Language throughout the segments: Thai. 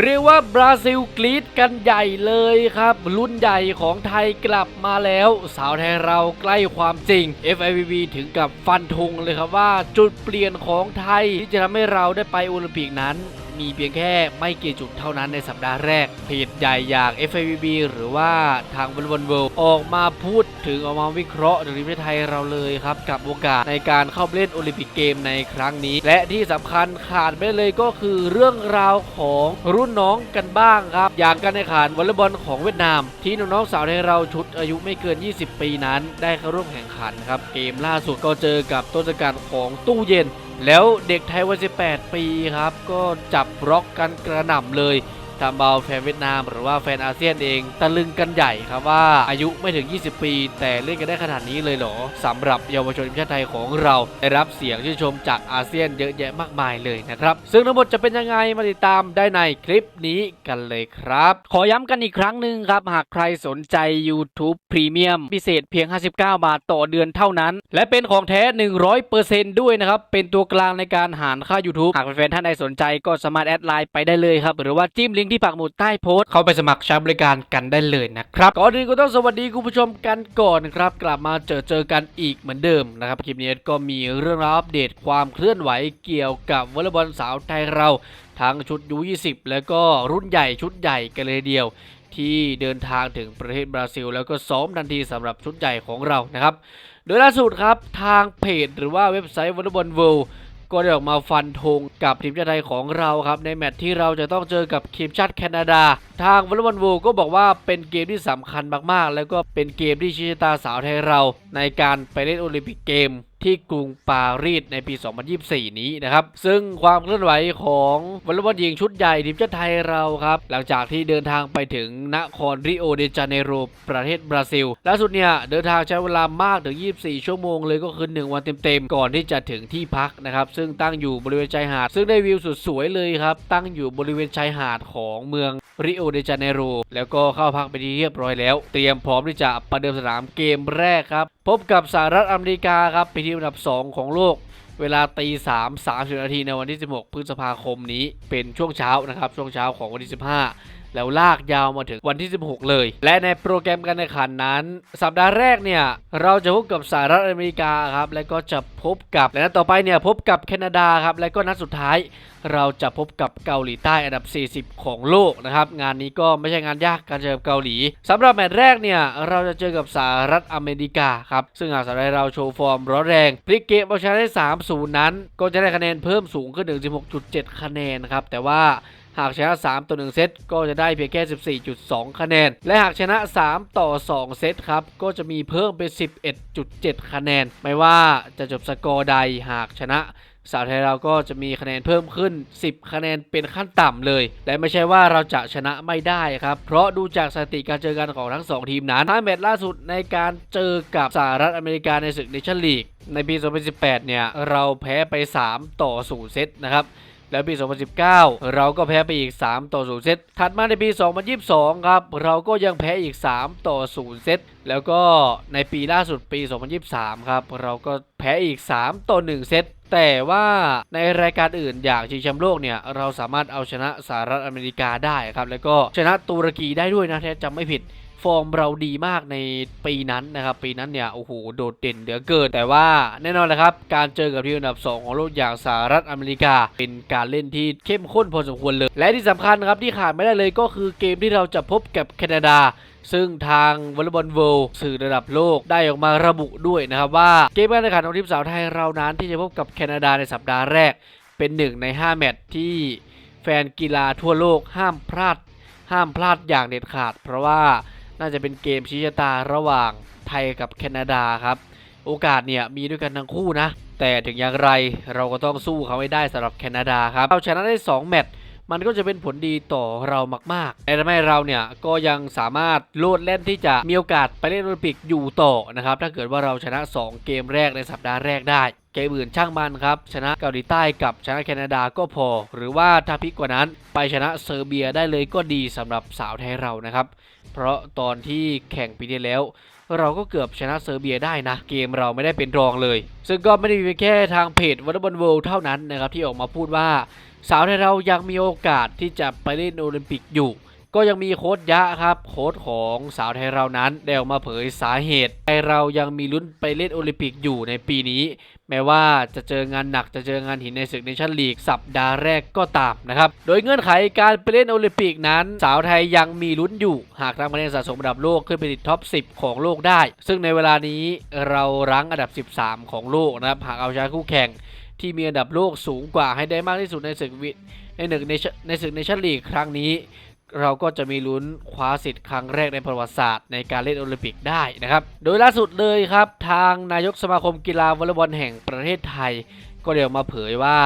เรียกว่าบราซิลกรีดกันใหญ่เลยครับ รุ่นใหญ่ของไทยกลับมาแล้ว สาวไทยเราใกล้ความจริง FIVB ถึงกับฟันธงเลยครับว่า จุดเปลี่ยนของไทยที่จะทำให้เราได้ไปโอลิมปิกนั้น มีเพียงแค่ไม่กี่จุดเท่านั้นในสัปดาห์แรกเพจใหญ่อย่าง FIVB หรือว่าทางบอลบอลเวิลด์ออกมาพูดถึงออกมาวิเคราะห์ถึงทีมชาติไทยเราเลยครับ กับโอกาสในการเข้าเล่นโอลิมปิกเกมในครั้งนี้ และที่สำคัญขาดไม่เลยก็คือเรื่องราวของรุ่นน้องกันบ้างครับ อย่างการแข่งขันวอลเลย์บอลของเวียดนาม ที่น้องๆสาวไทยเราชุดอายุไม่เกิน 20 ปีนั้น ได้เข้าร่วมแข่งขันครับเกมล่าสุดก็เจอกับต้นสังกัดของตู้เย็นแล้วเด็กไทยวัย18 ปีครับ ก็จับบล็อกกันกระหน่ำเลย ทำเอาแฟนเวียดนาม หรือว่าแฟนอาเซียนเองตะลึงกันใหญ่ครับว่าอายุไม่ถึง 20 ปี แต่เล่นกันได้ขนาดนี้เลยเหรอสำหรับเยาวชนทีมชาติไทยของเรา ได้รับเสียงชื่นชมจากอาเซียนเยอะแยะมากมายเลยนะครับ ซึ่งทั้งหมดจะเป็นยังไงมาติดตามได้ในคลิปนี้กันเลยครับ ขอย้ำกันอีกครั้งหนึ่งครับ หากใครสนใจ YouTube Premium พิเศษเพียง 59 บาทต่อเดือนเท่านั้น และเป็นของแท้ 100%ด้วยนะครับ เป็นตัวกลางในการหารค่า YouTube หากแฟนๆท่านใดสนใจก็สามารถแอดไลน์ไปได้เลยครับหรือว่าจิ้มลิงก์ที่ปักหมุดใต้โพสต์เข้าไปสมัครใช้บริการกันได้เลยนะครับก่อนอื่นก็ต้องสวัสดีคุณผู้ชมกันก่อนครับ กลับมาเจอเจอกันอีกเหมือนเดิมนะครับคลิปนี้ก็มีเรื่องราวอัปเดตความเคลื่อนไหวเกี่ยวกับวอลเลย์บอลสาวไทยเรา ทั้งชุดยู20แล้วก็รุ่นใหญ่ชุดใหญ่กันเลยทีเดียวที่เดินทางถึงประเทศบราซิล แล้วก็ซ้อมทันทีสำหรับชุดใหญ่ของเรานะครับ โดยล่าสุดครับ ทางเพจหรือว่าเว็บไซต์วอลเลย์บอลเวิลด์ ก็ได้ออกมาฟันธงกับทีมชาติไทยของเราครับ ในแมตช์ที่เราจะต้องเจอกับทีมชาติแคนาดา ทางวอลเลย์บอลวูก็บอกว่าเป็นเกมที่สำคัญมากๆ แล้วก็เป็นเกมที่ชี้ชะตาสาวไทยเรา ในการไปเล่นโอลิมปิกเกม ที่กรุงปารีสในปี 2024 นี้นะครับ ซึ่งความเคลื่อนไหวของวอลเลย์บอลหญิงชุดใหญ่ทีมชาติไทยเราครับ หลังจากที่เดินทางไปถึงนครริโอเดจาเนโรประเทศบราซิลล่าสุดเนี่ยเดินทางใช้เวลามากถึง 24 ชั่วโมงเลยก็คือ 1 วันเต็มๆ ก่อนที่จะถึงที่พักนะครับ ซึ่งตั้งอยู่บริเวณชายหาด ซึ่งได้วิวสุดสวยเลยครับ ตั้งอยู่บริเวณชายหาดของเมืองริโอเดจาเนโรแล้วก็เข้าพักไปที่เรียบร้อยแล้ว เตรียมพร้อมที่จะประเดิมสนามเกมแรกครับ พบกับสหรัฐอเมริกาครับเป็นทีมอันดับ 2 ของโลก เวลาตีสามสามสิบนาทีในวันที่ 16 พฤษภาคมนี้เป็นช่วงเช้านะครับ ช่วงเช้าของวันที่ 15 แล้วลากยาวมาถึงวันที่ 16 เลย และในโปรแกรมการแข่งขันนั้น สัปดาห์แรกเนี่ย เราจะพบกับสหรัฐอเมริกาครับ และก็จะพบกับและนัดต่อไปเนี่ยพบกับแคนาดาครับ และก็นัดสุดท้ายเราจะพบกับเกาหลีใต้อันดับ 40 ของโลกนะครับ งานนี้ก็ไม่ใช่งานยากการเจอกับเกาหลีสำหรับแมตช์แรกเนี่ย เราจะเจอกับสหรัฐอเมริกาครับ ซึ่งหากสหรัฐเราโชว์ฟอร์มร้อนแรงพลิกเกมเอาชนะได้ 3-0 นั้น ก็จะได้คะแนนเพิ่มสูงขึ้นถึง16.7 คะแนนครับ แต่ว่า หากชนะ 3 ต่อ 1 เซตก็จะได้เพียงแค่ 14.2 คะแนน และหากชนะ 3 ต่อ 2 เซตครับ ก็จะมีเพิ่มเป็น 11.7 คะแนน ไม่ว่าจะจบสกอร์ใดหากชนะสาวไทยเราก็จะมีคะแนนเพิ่มขึ้น 10 คะแนนเป็นขั้นต่ำเลย และไม่ใช่ว่าเราจะชนะไม่ได้ครับ เพราะดูจากสถิติการเจอกันของทั้ง 2 ทีมนั้นท้าแมตช์ล่าสุดในการเจอกับสหรัฐอเมริกาในศึกเนชั่นลีกในปี 2018 เนี่ย เราแพ้ไป 3 ต่อ 0 เซตนะครับ แล้วปี 2019 เราก็แพ้ไปอีก 3 ต่อ 0 เซต ถัดมาในปี 2022 ครับ เราก็ยังแพ้อีก 3 ต่อ 0 เซต แล้วก็ในปีล่าสุดปี 2023 ครับ เราก็แพ้อีก 3 ต่อ 1 เซตแต่ว่าในรายการอื่นอย่างชิงแชมป์โลกเนี่ยเราสามารถเอาชนะสหรัฐอเมริกาได้ครับ แล้วก็ชนะตุรกีได้ด้วยนะถ้าจำไม่ผิด ฟอร์มเราดีมากในปีนั้นนะครับ ปีนั้นเนี่ย โอ้โห โดดเด่นเหลือเกิน แต่ว่าแน่นอนนะครับ การเจอกับทีมอันดับ 2 ของโลกอย่างสหรัฐอเมริกา เป็นการเล่นที่เข้มข้นพอสมควรเลย และที่สำคัญครับที่ขาดไม่ได้เลยก็คือเกมที่เราจะพบกับแคนาดาซึ่งทางวอลเลย์บอลเวิลด์สื่อระดับโลกได้ออกมาระบุด้วยนะครับว่าเกมการแข่งขันของทีมสาวไทยเรานั้น ที่จะพบกับแคนาดาในสัปดาห์แรก เป็นหนึ่งใน 5 แมตช์ที่แฟนกีฬาทั่วโลกห้ามพลาด ห้ามพลาดอย่างเด็ดขาด เพราะว่า น่าจะเป็นเกมชี้ชะตาระหว่างไทยกับแคนาดาครับ โอกาสเนี่ยมีด้วยกันทั้งคู่นะ แต่ถึงอย่างไรเราก็ต้องสู้เขาให้ได้สำหรับแคนาดาครับเราชนะได้ 2 แมตช์มันก็จะเป็นผลดีต่อเรามากๆแต่ทำให้เราเนี่ยก็ยังสามารถโลดเล่นที่จะมีโอกาสไปเล่นโอลิมปิกอยู่ต่อนะครับ ถ้าเกิดว่าเราชนะ 2 เกมแรกในสัปดาห์แรกได้ เกมอื่นช่างมันครับ ชนะเกาหลีใต้กับชนะแคนาดาก็พอ หรือว่าถ้าพิกกว่านั้นไปชนะเซอร์เบียได้เลยก็ดีสำหรับสาวไทยเรานะครับ เพราะตอนที่แข่งปีที่แล้ว เราก็เกือบชนะเซอร์เบียได้นะ เกมเราไม่ได้เป็นรองเลย ซึ่งก็ไม่ได้มีแค่ทางเพจวอลเลย์บอลเวิลด์เท่านั้นนะครับที่ออกมาพูดว่า สาวไทยเรายังมีโอกาสที่จะไปเล่นโอลิมปิกอยู่ ก็ยังมีโค้ชยะครับ โค้ชของสาวไทยเรานั้นได้ออกมาเผยสาเหตุไทยเรายังมีลุ้นไปเล่นโอลิมปิกอยู่ในปีนี้ แม้ว่าจะเจองานหนักจะเจองานหินในศึกเนชั่นลีกสัปดาห์แรกก็ตามนะครับ โดยเงื่อนไขการไปเล่นโอลิมปิกนั้น สาวไทยยังมีลุ้นอยู่ หากทำคะแนนสะสมระดับโลกขึ้นไปติดท็อป 10 ของโลกได้ ซึ่งในเวลานี้เรารั้งอันดับ 13 ของโลกนะครับหากเอาชนะคู่แข่งที่มีอันดับโลกสูงกว่าให้ได้มากที่สุดในศึกวิในหนึ่งในในศึกเนชั่นลีกครั้งนี้ เราก็จะมีลุ้นคว้าสิทธิ์ครั้งแรกในประวัติศาสตร์ในการเล่นโอลิมปิกได้นะครับ โดยล่าสุดเลยครับ ทางนายกสมาคมกีฬาวอลเลย์บอลแห่งประเทศไทย ก็เดี๋ยวมาเผยว่า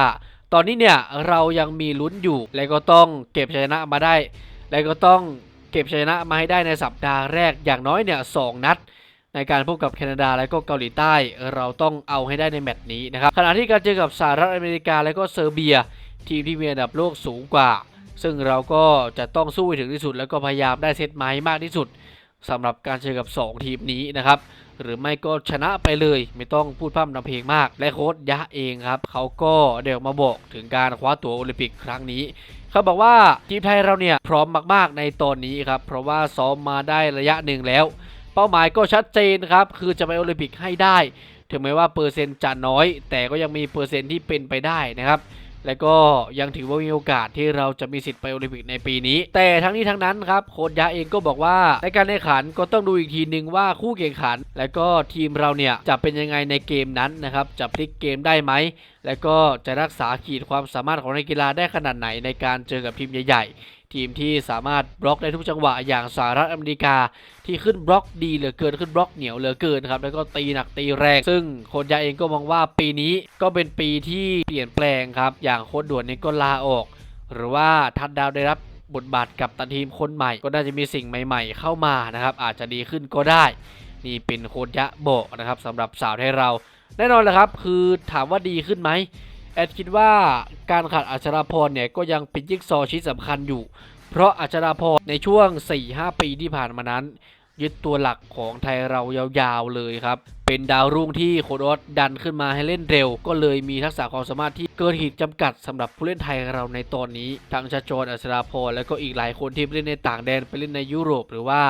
ตอนนี้เนี่ยเรายังมีลุ้นอยู่ และก็ต้องเก็บชัยชนะมาได้ และก็ต้องเก็บชัยชนะมาให้ได้ในสัปดาห์แรกอย่างน้อยเนี่ยสองนัดในการพบกับแคนาดาและก็เกาหลีใต้ เราต้องเอาให้ได้ในแมตช์นี้นะครับขณะที่การเจอกับสหรัฐอเมริกาและก็เซอร์เบีย ทีมที่มีอันดับโลกสูงกว่า ซึ่งเราก็จะต้องสู้ถึงที่สุด แล้วก็พยายามได้เซตไม้มากที่สุดสำหรับการเจอกับ 2 ทีมนี้นะครับ หรือไม่ก็ชนะไปเลย ไม่ต้องพูดพร่ำนำเพลงมาก และโค้ชยะเองครับ เขาก็เดี๋ยวมาบอกถึงการคว้าตั๋วโอลิมปิกครั้งนี้ เขาบอกว่าทีมไทยเราเนี่ยพร้อมมากๆในตอนนี้ครับ เพราะว่าซ้อมมาได้ระยะหนึ่งแล้ว เป้าหมายก็ชัดเจนครับ คือจะไปโอลิมปิกให้ได้ ถึงแม้ว่าเปอร์เซ็นต์จะน้อย แต่ก็ยังมีเปอร์เซ็นต์ที่เป็นไปได้นะครับ และก็ยังถือว่ามีโอกาสที่เราจะมีสิทธิ์ไปโอลิมปิกในปีนี้ แต่ทั้งนี้ทั้งนั้นครับโค้ชยะเองก็บอกว่า ในการแข่งขันก็ต้องดูอีกทีหนึ่งว่าคู่แข่งขัน และก็ทีมเราเนี่ยจะเป็นยังไงในเกมนั้นนะครับจะพลิกเกมได้ไหมและก็จะรักษาขีดความสามารถของนักกีฬาได้ขนาดไหนในการเจอกับทีมใหญ่ๆ ทีมที่สามารถบล็อกได้ทุกจังหวะอย่างสหรัฐอเมริกาที่ขึ้นบล็อกดีเหลือเกินขึ้นบล็อกเหนียวเหลือเกินครับแล้วก็ตีหนักตีแรง ซึ่งโค้ชยาเองก็มองว่าปีนี้ก็เป็นปีที่เปลี่ยนแปลงครับ อย่างโค้ชด่วนนี้ก็ลาออก หรือว่าทัดดาวได้รับบทบาทกับตันทีมคนใหม่ ก็น่าจะมีสิ่งใหม่ ๆ เข้ามานะครับ อาจจะดีขึ้นก็ได้ นี่เป็นโค้ชยะบอกนะครับสำหรับสาวไทยเรา แน่นอนแหละครับ คือถามว่าดีขึ้นไหม แอดคิดว่าการขาดอัชราพรเนี่ยก็ยังเป็นจิ๊กซอว์ชิ้นสำคัญอยู่ เพราะอัชราพรในช่วง 4-5 ปีที่ผ่านมานั้น ยึดตัวหลักของไทยเรายาวๆเลยครับ เป็นดาวรุ่งที่โคดอสดันขึ้นมาให้เล่นเร็ว ก็เลยมีทักษะความสามารถที่เกินขีดจำกัดสำหรับผู้เล่นไทยเราในตอนนี้ทั้งชาจรอัศราพรและก็อีกหลายคนที่ไปเล่นในต่างแดนไปเล่นในยุโรป หรือว่า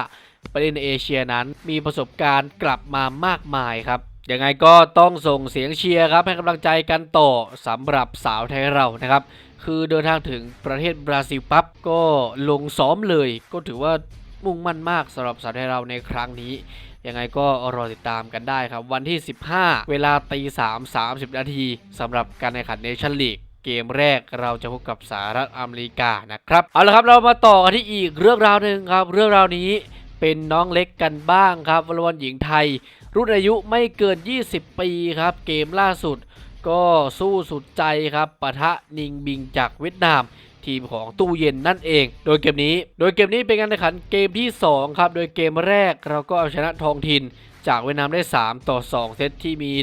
ไปเล่นในเอเชียนั้น มีประสบการณ์กลับมามากมายครับ ยังไงก็ต้องส่งเสียงเชียร์ครับให้กำลังใจกันต่อสำหรับสาวไทยเรานะครับ คือเดินทางถึงประเทศบราซิลปั๊บก็ลงซ้อมเลย ก็ถือว่ามุ่งมั่นมากสำหรับสาวไทยเราในครั้งนี้ยังไงก็รอติดตามกันได้ครับ วันที่ 15 เวลาตี3 30นาทีสำหรับการแข่งขันเนชั่นลีกเกมแรกเราจะพบกับสหรัฐอเมริกานะครับ เอาละครับเรามาต่อกันที่อีกเรื่องราวหนึ่งครับ เรื่องราวนี้เป็นน้องเล็กกันบ้างครับวอลเลย์บอลหญิงไทย รุ่นอายุไม่เกิน 20 ปีครับ เกมล่าสุดก็สู้สุดใจครับปะทะนิงบิงจากเวียดนามทีมของตู้เย็นนั่นเอง โดยเกมนี้ โดยเกมนี้เป็นการแข่งขันเกมที่ 2 ครับ โดยเกมแรกเราก็เอาชนะทองทิน จากเวียดนามได้ 3 ต่อ 2 เซตที่มี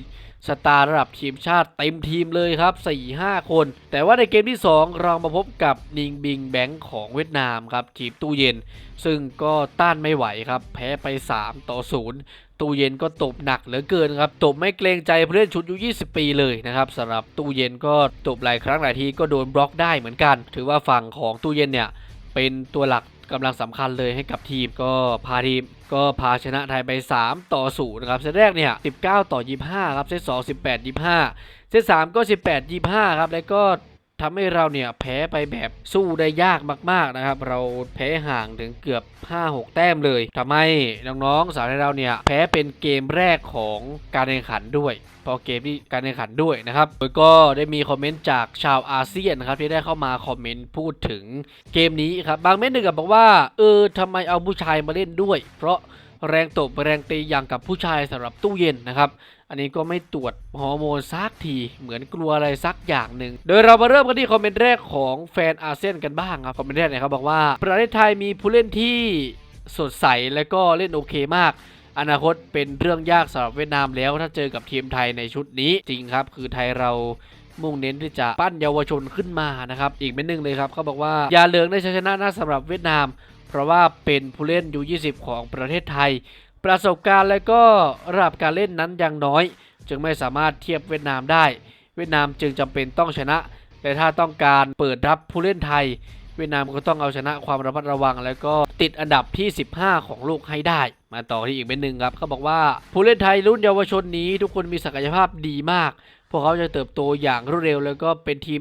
สตาร์ระดับทีมชาติเต็มทีมเลยครับ 4-5 คน แต่ว่าในเกมที่ 2 เรามาพบกับนิงบิงแบงค์ของเวียดนามครับทีมตู้เย็น ซึ่งก็ต้านไม่ไหวครับ แพ้ไป 3 ต่อ 0 ตู้เย็นก็ตบหนักเหลือเกินครับตบไม่เกรงใจผู้เล่นชุดอายุ20 ปีเลยนะครับสำหรับตู้เย็นก็ตบหลายครั้งหลายทีก็โดนบล็อกได้เหมือนกัน ถือว่าฝั่งของตู้เย็นเนี่ยเป็นตัวหลักกำลังสำคัญเลยให้กับทีมก็พาทีมก็พาชนะไทยไป 3 ต่อ0นะครับเซตแรกเนี่ย 19 ต่อ 25 ครับเซต2 18 25 เซต3ก็ 18 25 ครับแล้วก็ ทำให้เราเนี่ยแพ้ไปแบบสู้ได้ยากมากๆนะครับ เราแพ้ห่างถึงเกือบ 5-6 แต้มเลยทำให้น้องๆสาวไทยเราเนี่ยแพ้เป็นเกมแรกของการแข่งขันด้วยพอเกมที่การแข่งขันด้วยนะครับโดยก็ได้มีคอมเมนต์จากชาวอาเซียนนะครับที่ได้เข้ามาคอมเมนต์พูดถึงเกมนี้ครับบางเม้นหนึ่งกับอกว่าเออทำไมเอาผู้ชายมาเล่นด้วย เพราะแรงตบแรงตีอย่างกับผู้ชายสำหรับตู้เย็นนะครับ อันนี้ก็ไม่ตรวจฮอร์โมนซักทีเหมือนกลัวอะไรสักอย่างหนึ่งโดยเรามาเริ่มกันที่คอมเมนต์แรกของแฟนอาเซียนกันบ้างครับคอมเมนต์แรกเนี่ยเขาบอกว่า ประเทศไทยมีผู้เล่นที่สดใสและก็เล่นโอเคมากอนาคตเป็นเรื่องยากสำหรับเวียดนามแล้วถ้าเจอกับทีมไทยในชุดนี้จริงครับ คือไทยเรามุ่งเน้นที่จะปั้นเยาวชนขึ้นมานะครับ อีกเม็ดหนึ่งเลยครับเขาบอกว่าอย่าเหลืองได้ชัยชนะนะสำหรับเวียดนาม เพราะว่าเป็นผู้เล่นยู20 ของประเทศไทย ประสบการณ์และก็ระดับการเล่นนั้นยังน้อย จึงไม่สามารถเทียบเวียดนามได้ เวียดนามจึงจำเป็นต้องชนะ แต่ถ้าต้องการเปิดรับผู้เล่นไทย เวียดนามก็ต้องเอาชนะความระมัดระวัง แล้วก็ติดอันดับที่ 15 ของโลกให้ได้ มาต่อที่อีกเป็นหนึ่งครับเขาบอกว่าผู้เล่นไทยรุ่นเยาวชนนี้ ทุกคนมีศักยภาพดีมาก พวกเขาจะเติบโตอย่างรวดเร็ว แล้วก็เป็นทีม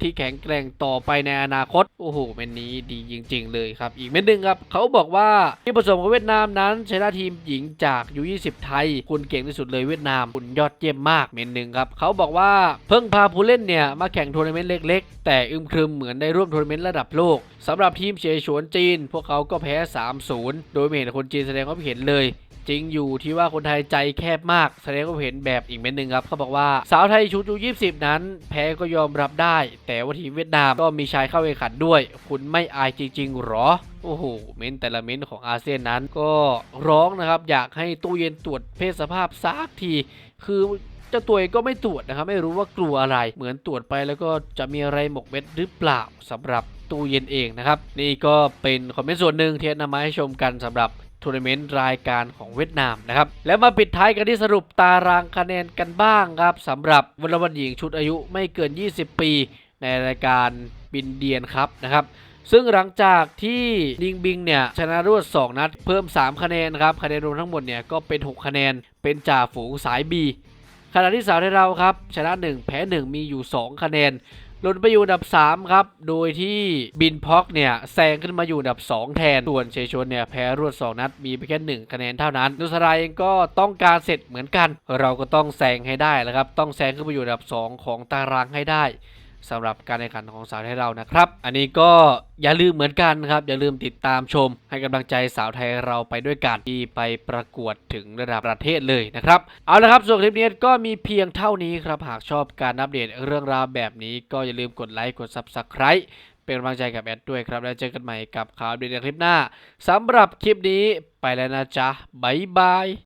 ที่แข็งแกร่งต่อไปในอนาคต โอ้โหเม็นนี้ดีจริง ๆ เลยครับ อีกเม็ดหนึ่งครับ เขาบอกว่าที่ผสมของเวียดนามนั้นชนะทีมหญิงจากยู20 ไทย คุณเก่งที่สุดเลยเวียดนาม คุณยอดเยี่ยมมากเม็ดหนึ่งครับ เขาบอกว่าเพิ่งพาผู้เล่นเนี่ยมาแข่งทัวร์นาเมนต์เล็ก ๆ แต่อึมครึมเหมือนได้ร่วมทัวร์นาเมนต์ระดับโลกสำหรับทีมเฉยฉวนจีน พวกเขาก็แพ้ 3-0 โดยไม่เห็นคนจีนแสดงความเห็นเลย จริงอยู่ที่ว่าคนไทยใจแคบมากแสดงความเห็นแบบอีกเม็ดหนึ่งครับเขาบอกว่าสาวไทยชุดยู20นั้น แพ้ก็ยอมรับได้ แต่ว่าทีมเวียดนามก็มีชายเข้าแข่งขันด้วย คุณไม่อายจริง ๆ หรอโอ้โห เม้นแต่ละเม้นของอาเซียนนั้นก็ร้องนะครับ อยากให้ตู้เย็นตรวจเพศสภาพสักที คือเจ้าตัวเองก็ไม่ตรวจนะครับ ไม่รู้ว่ากลัวอะไร เหมือนตรวจไปแล้วก็จะมีอะไรหมกเม็ดหรือเปล่าสำหรับตู้เย็นเองนะครับ นี่ก็เป็นคอมเมนต์ส่วนหนึ่งที่นำมาให้ชมกันสำหรับ ทัวร์นาเมนต์รายการของเวียดนามนะครับ แล้วมาปิดท้ายกันที่สรุปตารางคะแนนกันบ้างครับสำหรับวอลเลย์บอลหญิงชุดอายุไม่เกิน 20 ปี ในรายการบินเดียนครับนะครับซึ่งหลังจากที่นิงบิงเนี่ยชนะรวด 2 นัด เพิ่ม 3 คะแนนครับคะแนนรวมทั้งหมดเนี่ยก็เป็น 6 คะแนนเป็นจ่าฝูงสาย B ขณะที่สาวไทยเราครับชนะ 1 แพ้ 1 มีอยู่ 2 คะแนน ล่นไปอยู่อันดับ 3 ครับ โดยที่บินพ็อกเนี่ยแซงขึ้นมาอยู่อันดับ 2 แทน ส่วนเชชวนเนี่ยแพ้รวด 2 นัด มีไปแค่ 1 คะแนนเท่านั้น นุสราเองก็ต้องการเสร็จเหมือนกัน เราก็ต้องแซงให้ได้แล้วครับ ต้องแซงขึ้นมาอยู่อันดับ 2 ของตารางให้ได้ สำหรับการแข่งขันของสาวไทยเรานะครับ อันนี้ก็อย่าลืมเหมือนกันครับ อย่าลืมติดตามชม ให้กำลังใจสาวไทยเราไปด้วยกันที่ไปประกวดถึงระดับประเทศเลยนะครับ เอาละครับส่วนคลิปนี้ก็มีเพียงเท่านี้ครับ หากชอบการอัปเดตเรื่องราวแบบนี้ ก็อย่าลืมกดไลค์กด Subscribe เป็นกำลังใจกับแอดด้วยครับ แล้วเจอกันใหม่กับข่าวดตในคลิปหน้าสำหรับคลิปนี้ไปแล้วนะจ๊ะบ๊ายบาย